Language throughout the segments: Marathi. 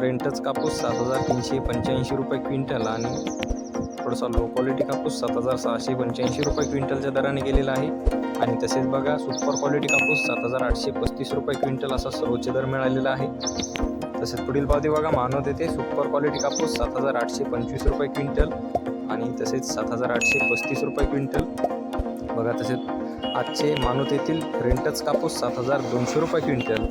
रेंटच कापूस सात हजार तीनशे पंच्याऐंशी रुपये क्विंटल आणि थोडासा लो क्वालिटी कापूस सात हजार सहाशे पंच्याऐंशी रुपये क्विंटलच्या दराने गेलेला आहे. आणि तसेच बघा सुपर क्वालिटी कापूस सात हजार आठशे पस्तीस रुपये क्विंटल असा सर्वोच्च दर मिळालेला आहे. तसेच पुढील पावती बघा मानव येथे सुपर क्वालिटी कापूस सात हजार आठशे पंचवीस रुपये क्विंटल आणि तसेच सात हजार आठशे पस्तीस रुपये क्विंटल. बघा तसेच आजचे मानवत येथील रेंटच कापूस सात हजार दोनशे रुपये क्विंटल.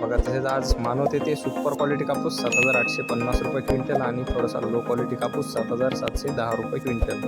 बघा तसेच आज मानवत ते सुपर क्वालिटी कापूस सात हजार आठशे पन्नास रुपये क्विंटल आणि थोडासा लो क्वालिटी कापूस सात हजार सातशे दहा रुपये क्विंटल.